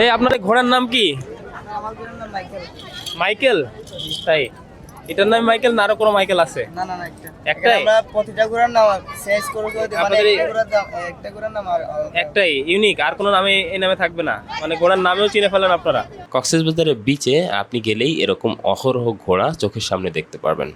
এই আপনার এই ঘোড়ার নাম কি? আমার ঘোড়ার নাম মাইকেল। মাইকেল? তাই। এটার নাম মাইকেল না আরও কোনো মাইকেল আছে? না না না একটা। একটাই? আমরা প্রতিটা ঘোড়ার নাম শেষ করে করে মানে একটা ঘোড়ার দাম একটা ঘোড়ার নাম আর আর- একটাই ইউনিক আর কোনো নামে এই নামে থাকবে না। মানে ঘোড়ার নামেও চিনে ফেলেন আপনারা। কক্সবাজারের বিচে আপনি গেলেই এরকম অহরহ ঘোড়া চোখের সামনে দেখতে পারবেন।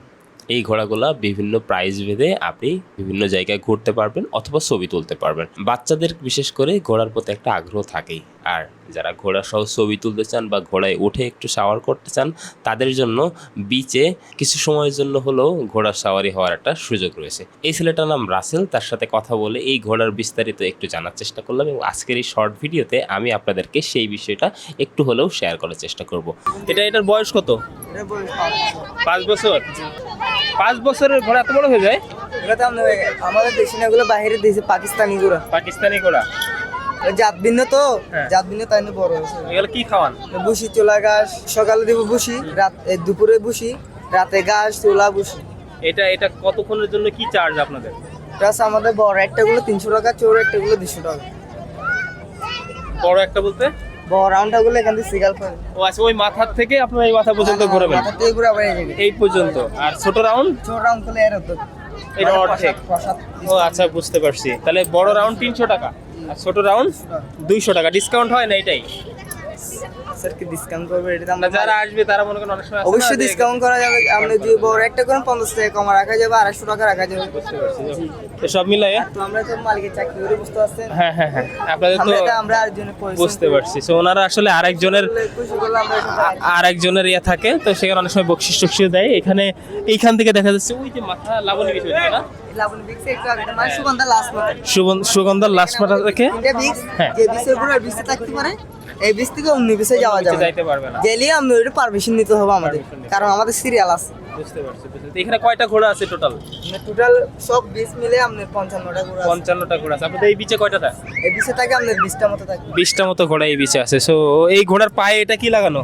এই ঘোড়াগুলা বিভিন্ন প্রাইজ ভেদে আপনি বিভিন্ন জায়গায় ঘুরতে পারবেন অথবা ছবি তুলতে পারবেন। বাচ্চাদের বিশেষ করে ঘোড়ার প্রতি একটা আগ্রহ থাকেই। আর যারা ঘোড়া সহ ছবি তুলতে চান বা ঘোড়ায় উঠে একটু সাওয়ার করতে চান তাদের জন্য বিচে কিছু সময়ের জন্য হলেও ঘোড়া সাওয়ারি হওয়ার একটা সুযোগ রয়েছে। এই ছেলেটার নাম রাসেল তার সাথে কথা বলে এই ঘোড়ার বিস্তারিত একটু জানার চেষ্টা করলাম এবং আজকের এই শর্ট ভিডিওতে আমি আপনাদেরকে সেই বিষয়টা একটু হলেও শেয়ার করার চেষ্টা করব। এটা এটার বয়স কত? পাঁচ বছর। পাঁচ বছরের ঘোড়া এত বড় হয়ে যায়? আমাদের দেশি না এগুলো বাইরের দেশে পাকিস্তানি ঘোড়া। পাকিস্তানি ঘোড়া। জাত ভিন্ন তো। হ্যাঁ। জাত ভিন্ন তাই বড় হয়েছে। এগুলো কি খাওয়ান? বুসি চোলা ঘাস সকালে দিব বুসি রাত দুপুরে বুসি রাতে ঘাস চোলা বুসি এটা এটা কতক্ষণের জন্য কি চার্জ আপনাদের? প্লাস আমাদের বড় একটা গুলো তিনশো টাকা চোর একটা গুলো দুশো টাকা। বড় একটা বলতে? বড় রাউন্ডটা গুলো এখান থেকে সিগাল করে। ও আচ্ছা ওই মাথার থেকে আপনার এই মাথা পর্যন্ত ঘুরবেন? মাথা থেকে ঘুরে আবার এই পর্যন্ত। আর ছোট রাউন্ড? চোর রাউন্ড করলে এর হতো এটা মানে অর্ধেক। ও আচ্ছা বুঝতে পারছি। তাহলে বড় রাউন্ড তিনশো টাকা। ছোট রাউন্ড দুইশো টাকা। ডিসকাউন্ট হয় না এটাই। স্যার কি ডিসকাউন্ট করবে? এটা তো আমরা যারা আসবে তারা মনে করেন অনেক সময় অবশ্যই ডিসকাউন্ট করা যাবে। আপনি যদি বড় একটা করেন পঞ্চাশ টাকা কম রাখা যাবে আড়াইশো টাকা রাখা যাবে। বুঝতে পারছি। তো সব মিলাই তো আমরা তো মালিকের চাকরি করে বুঝতে পারছেন হ্যাঁ হ্যাঁ হ্যাঁ। আপনাদের তো আমরা আরেকজনের বুঝতে পারছি। তো ওনারা আসলে আরেকজনের করলে খুশি করলে আমরা এটা পাই। আর একজনের ইয়ে থাকে তো সেখানে অনেক সময় বকশিস টকশিস দেয়। এখানে এইখান থেকে দেখা যাচ্ছে ওই যে মাথা লাবণী বিষয় না? মানে সুগন্ধার লাস্ট মাথা। থেকে হ্যাঁ। এই বিক্স থেকে অন্য বিক্সে যাওয়া যাবে যাইতে পারবে না। গেলে আমরা ওইটা পারমিশন নিতে হবে আমাদের কারণ আমাদের সিরিয়াল আছে। বুঝতে পারছি এখানে কয়টা ঘোড়া আছে টোটাল টোটাল সব বিচ মিলে আপনার পঞ্চান্নটা আছে। পঞ্চান্নটা ঘোড়া আছে। আপনাদের এই বিচে কয়টা থাকে? এই বিচে থাকে আপনার বিশটা মতো থাকে। বিশটা মতো ঘোড়া এই বিচে আছে। সো এই ঘোড়ার পায়ে এটা কি লাগানো?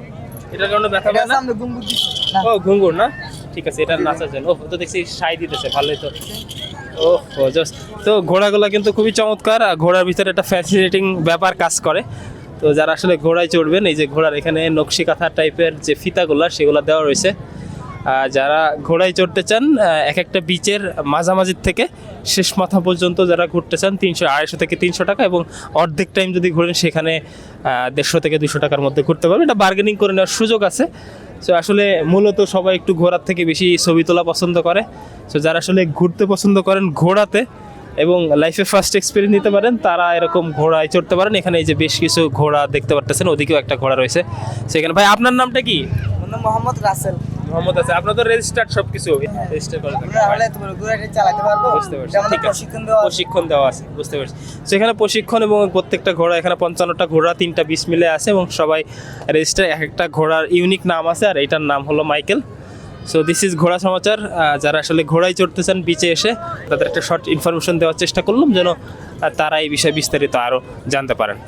এটার কারণে ব্যথা পায় না? ও ঘুঙ্গুর না? ঠিক আছে এটা নাচার জন্য। ও তো দেখছি সাই দিতেছে ভালোই তো। ও ও জাস্ট তো ঘোড়াগুলো কিন্তু খুবই চমৎকার আর ঘোড়ার ভিতরে একটা ফ্যাসিনেটিং ব্যাপার কাজ করে। তো যারা আসলে ঘোড়ায় চড়বেন, এই যে ঘোড়ার এখানে নকশি কাঁথা টাইপের যে ফিতাগুলো, সেগুলো দেওয়া রয়েছে। যারা ঘোড়ায় চড়তে চান এক একটা বিচের মাঝামাঝির থেকে শেষ মাথা পর্যন্ত যারা ঘুরতে চান, তিনশো, আড়াইশো থেকে তিনশো টাকা এবং অর্ধেক টাইম যদি ঘুরেন, সেখানে দেড়শো থেকে দুশো টাকার মধ্যে ঘুরতে পারবেন। এটা বার্গেনিং করে নেওয়ার সুযোগ আছে। সো আসলে মূলত সবাই একটু ঘোড়ার থেকে বেশি ছবি তোলা পছন্দ করে। সো যারা আসলে ঘুরতে পছন্দ করেন ঘোড়াতে এবং লাইফে ফার্স্ট এক্সপিরিয়েন্স নিতে পারেন তারা এরকম ঘোড়ায় চড়তে পারেন। এখানে এই যে বেশ কিছু ঘোড়া দেখতে পারতেছেন ওদিকেও একটা ঘোড়া রয়েছে। সেখানে ভাই আপনার নামটা কি? মোহাম্মদ রাসেল। মোহাম্মদ আছে আপনার তো রেজিস্টার্ড সব কিছু রেজিস্টার করে চালাতে পারব। বুঝতে পারছি। প্রশিক্ষণ দেওয়া। প্রশিক্ষণ দেওয়া আছে। বুঝতে পারছি। সেখানে প্রশিক্ষণ এবং প্রত্যেকটা ঘোড়া এখানে পঞ্চান্নটা ঘোড়া তিনটা বিশ মিলে আছে এবং সবাই রেজিস্টার এক একটা ঘোড়ার ইউনিক নাম আছে আর এটার নাম হলো মাইকেল সো দিস ইজ ঘোড়া সমাচার যারা আসলে ঘোড়ায় চড়তে চান বিচে এসে তাদের একটা শর্ট ইনফরমেশন দেওয়ার চেষ্টা করলাম, যেন তারা এই বিষয়ে বিস্তারিত আরও জানতে পারেন।